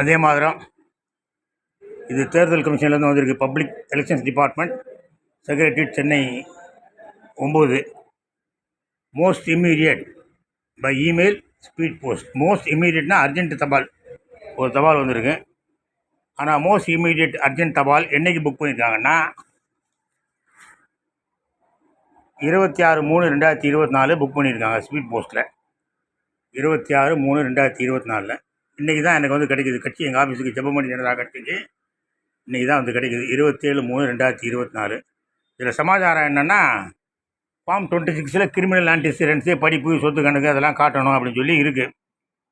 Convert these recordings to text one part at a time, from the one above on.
அதே மாதிரம் இது தேர்தல் கமிஷன்லேருந்து வந்திருக்கு public elections department secretary Chennai ஒம்பது. Most immediate by email speed post most இம்மீடியட்னா urgent தபால். ஒரு தபால் வந்திருக்கு. ஆனால் மோஸ்ட் இம்மீடியட் அர்ஜென்ட் தபால் என்றைக்கு புக் பண்ணியிருக்காங்கன்னா இருபத்தி ஆறு மூணு ரெண்டாயிரத்தி இருபத்தி நாலு புக் பண்ணியிருக்காங்க ஸ்பீட் போஸ்ட்டில் இருபத்தி ஆறு மூணு ரெண்டாயிரத்தி இருபத்தி நாலில். இன்றைக்கி தான் எனக்கு வந்து கிடைக்குது. கட்சி எங்கள் ஆஃபீஸுக்கு ஜெபமணி ஜனதா கட்சிக்கு இன்றைக்கி தான் வந்து கிடைக்குது. இருபத்தேழு மூணு ரெண்டாயிரத்தி இருபத்தி நாலு இதில் சமாச்சாரம் என்னென்னா ஃபார்ம் டுவெண்ட்டி சிக்ஸில் கிரிமினல் ஆன்டிசிடென்ட்ஸு படிப்பு சொத்து கணக்கு அதெல்லாம் காட்டணும் அப்படின்னு சொல்லி இருக்குது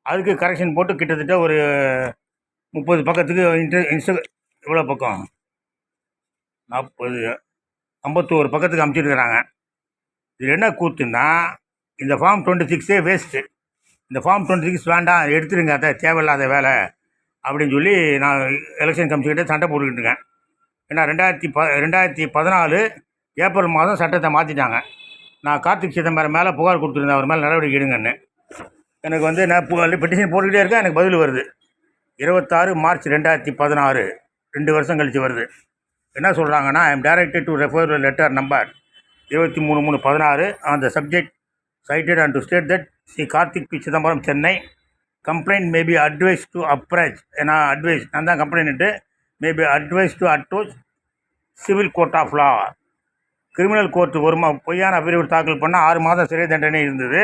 அதுக்கு கரெக்ஷன் போட்டு கிட்டத்தட்ட ஒரு முப்பது பக்கத்துக்கு இன்டர் இன்ஸ்ட எவ்வளோ பக்கம்? நாற்பது ஐம்பத்தோரு பக்கத்துக்கு அமைச்சிருக்கிறாங்க. இது என்ன கூத்துன்னா இந்த ஃபார்ம் டுவெண்ட்டி சிக்ஸே வேஸ்ட்டு இந்த ஃபார்ம் டுவெண்ட்டி சிக்ஸ் வேண்டாம் எடுத்துருங்க அதை தேவையில்லாத வேலை அப்படின்னு சொல்லி நான் எலெக்ஷன் கமிஷன்கிட்ட சண்டை போட்டுக்கிட்டு இருக்கேன். ஏன்னா ரெண்டாயிரத்தி ப ரெண்டாயிரத்தி பதினாலு ஏப்ரல் மாதம் சட்டத்தை மாற்றிட்டாங்க நான் கார்த்திக் சிதம்பரம் மேலே புகார் கொடுத்துருந்தேன் அவர் மேலே நடவடிக்கை எடுங்கன்னு. எனக்கு வந்து நான் பெட்டிஷன் போட்டுக்கிட்டே இருக்கேன் எனக்கு பதில் வருது. இருபத்தாறு மார்ச் ரெண்டாயிரத்தி பதினாறு ரெண்டு வருஷம் கழித்து வருது. என்ன சொல்கிறாங்கன்னா I M directed to refer letter number இருபத்தி மூணு மூணு பதினாறு அந்த subject cited and to state that Shri Karthik P Chidambaram Chennai complaint maybe advise to approach ஏன்னா அட்வைஸ் நான் தான் complaint maybe advise to approach civil court of law criminal court ஒரு மா பொய்யான அபிரிவு தாக்கல் பண்ணால் ஆறு மாதம் சிறை தண்டனை இருந்தது.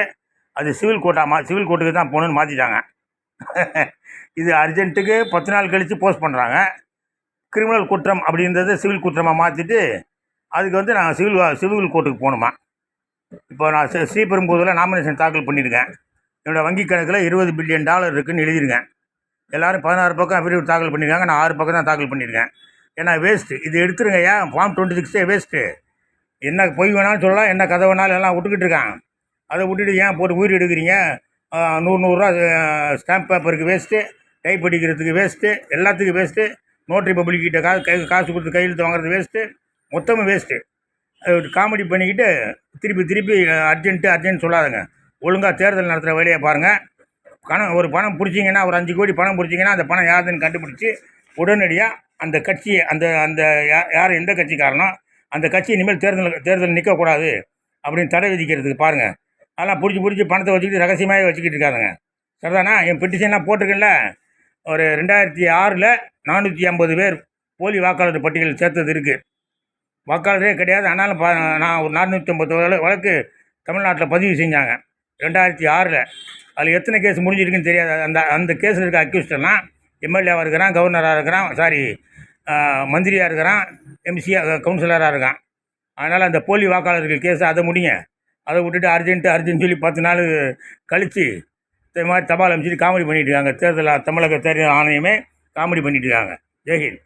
அது சிவில் கோர்ட்டாக மா சிவில் கோர்ட்டுக்கு தான் போகணுன்னு மாற்றிட்டாங்க இது அர்ஜென்ட்டுக்கு பத்து நாள் கழித்து போஸ்ட் பண்ணுறாங்க கிரிமினல் குற்றம் அப்படின்றத சிவில் குற்றமாக மாற்றிட்டு அதுக்கு வந்து நான் சிவில் சிவில் கோர்ட்டுக்கு போகணுமா? இப்போ நான் ஸ்ரீபெரும்புதூரில் நாமினேஷன் தாக்கல் பண்ணியிருக்கேன். என்னோடய வங்கி கணக்கில் இருபது பில்லியன் டாலர் இருக்குதுன்னு எழுதியிருக்கேன். எல்லோரும் பதினாறு பக்கம் அஃபிடவிட் தாக்கல் பண்ணியிருக்காங்க. நான் ஆறு பக்கம் தான் தாக்கல் பண்ணியிருக்கேன். ஏன்னா வேஸ்ட்டு இது எடுத்துருங்க ஏன்? ஃபார்ம் டுவெண்ட்டி சிக்ஸே வேஸ்ட்டு என்ன பொய் வேணாலும் சொல்லலாம் என்ன கதை வேணாலும் எல்லாம் விட்டுக்கிட்டு இருக்கான் அதை விட்டுட்டு ஏன் போட்டு உயிர் எடுக்கிறீங்க? நூறு நூறுரூவா ஸ்டாம்ப் பேப்பருக்கு வேஸ்ட்டு டைப் அடிக்கிறதுக்கு வேஸ்ட்டு எல்லாத்துக்கும் வேஸ்ட்டு நோட்டரி பப்ளிக்கிட்ட காசு கை காசு கொடுத்து கையெழுத்து வாங்குறது வேஸ்ட்டு மொத்தமும் வேஸ்ட்டு காமெடி பண்ணிக்கிட்டு திருப்பி திருப்பி அர்ஜென்ட்டு அர்ஜென்ட் சொல்லாதுங்க. ஒழுங்காக தேர்தல் நடத்துகிற வேலையை பாருங்கள் பணம் ஒரு பணம் பிடிச்சிங்கன்னா ஒரு அஞ்சு கோடி பணம் பிடிச்சிங்கன்னா அந்த பணம் யாருதுன்னு கண்டுபிடிச்சி உடனடியாக அந்த கட்சி அந்த அந்த யா- யார் எந்த கட்சிக்காரனோ அந்த கட்சி இனிமேல் தேர்தல் தேர்தல் நிற்கக்கூடாது அப்படின்னு தடை விதிக்கிறதுக்கு பாருங்கள் அதெல்லாம் பிடிச்சி பிடிச்சி பணத்தை வச்சுக்கிட்டு ரகசியமாகவே வச்சுக்கிட்டு இருக்காதுங்க. சரிதானா? என் பெட்டிஷன்லாம் போட்டிருக்கேன்ல ஒரு ரெண்டாயிரத்தி ஆறில் நானூற்றி ஐம்பது பேர் போலி வாக்காளர் பட்டியல் சேர்த்தது இருக்குது வாக்காளரே கிடையாது. ஆனாலும் பா நான் ஒரு நானூற்றி ஐம்பது வழக்கு தமிழ்நாட்டில் பதிவு செஞ்சாங்க. ரெண்டாயிரத்தி ஆறில். அதில் எத்தனை கேஸ் முடிஞ்சிருக்குன்னு தெரியாது. அந்த அந்த கேஸில் இருக்க அக்யூஸ்டெல்லாம் எம்எல்ஏவாக இருக்கிறான் கவர்னராக இருக்கிறான் சாரி மந்திரியாக இருக்கிறான் எம்சியாக கவுன்சிலராக இருக்கான். அதனால் அந்த போலி வாக்காளர்கள் கேஸ் அதை முடிங்க. அதை விட்டுட்டு அர்ஜென்ட்டு அர்ஜென்ட் சொல்லி பத்து நாள் கழித்து இந்த மாதிரி தபால் அமைச்சிட்டு காமெடி பண்ணிட்டு இருக்காங்க. தேர்தல் தமிழக தேர்தல் ஆணையமே காமெடி பண்ணிட்டு இருக்காங்க. ஜெய்ஹிந்த்.